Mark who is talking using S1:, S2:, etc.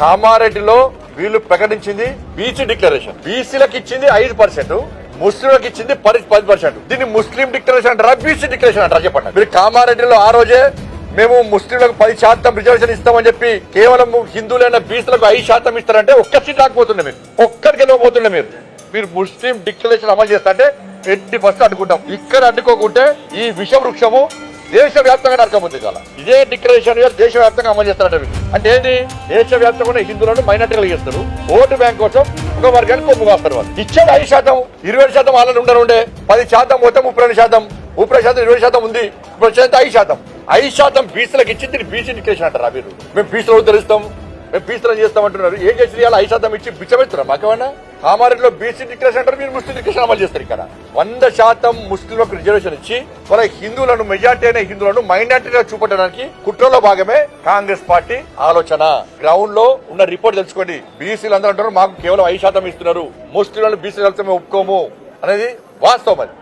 S1: కామారెడ్డిలో వీళ్ళు ప్రకటించింది బీసీ డిక్లరేషన్. బీసీలకు ఇచ్చింది ఐదు పర్సెంట్ ముస్లింలకు ఇచ్చింది పది పది పర్సెంట్. దీన్ని ముస్లిం డిక్లరేషన్ అంటారా బీసీ డిక్లరేషన్ అంటారా చెప్పండి. మీరు కామారెడ్డిలో ఆ రోజే మేము ముస్లింలకు పది శాతం రిజర్వేషన్ ఇస్తామని చెప్పి కేవలం హిందువులైన బీసీలకు ఐదు శాతం ఇస్తారంటే ఒక్క సీట్ రాకపోతుండే మీరు. ఒక్కరికి వెళ్ళకపోతుండే మీరు. మీరు ముస్లిం డిక్లరేషన్ అమలు చేస్తారంటే ఎట్టి ఫస్ట్ అడ్డుకుంటాం. ఇక్కడ అడ్డుకోకుంటే ఈ విష వృక్షము దేశవ్యాప్తంగా నరకబుద్ధి కాల ఇదే డిక్లరేషన్ దేశవ్యాప్తంగా అమలు చేస్తారట అంటే ఏంటి దేశవ్యాప్తంగా ఉన్న హిందువులను మైనార్టీలు చేస్తారు. ఓటు బ్యాంక్ కోసం ఒక వర్గానికి కొమ్ము కాస్తారు వాళ్ళు. ఇచ్చేది ఐదు శాతం ఇరవై శాతం వాళ్ళని ఉండనుండే పది శాతం మొత్తం ముప్పై రెండు శాతం ముప్పై శాతం ఇరవై శాతం ఉంది. ఇప్పుడు శాతం ఐదు శాతం. ఐదు శాతం బీసీలకు ఇచ్చి దీన్ని బీసీ డిక్లరేషన్ అంటారా మీరు మేము బీసీలో ఉద్ధరిస్తాం మేము బీసీలో చేస్తామంటున్నారు ఏం చేసి ఐదు శాతం ఇచ్చి బిచ్చమెత్తున్నారు మాకేమన్నా? కామారెడ్డిలో బీసీ డిక్లరేషన్ అంటారు మీరు ముస్లిం డిక్లరేషన్ అమలు చేస్తారు ఇక్కడ. వంద శాతం ముస్లింలకు రిజర్వేషన్ ఇచ్చి మన హిందువులను మెజార్టీ అయిన హిందువులను మైనార్టీగా చూపడానికి కుట్రలో భాగమే కాంగ్రెస్ పార్టీ ఆలోచన. గ్రౌండ్లో ఉన్న రిపోర్ట్ తెలుసుకోండి. బీసీలు అందరూ అంటారు మాకు కేవలం ఐదు శాతం ఇస్తున్నారు. ముస్లింలను బీసీలు వెళ్తే మేము ఒప్పుకోము. అనేది వాస్తవం అది.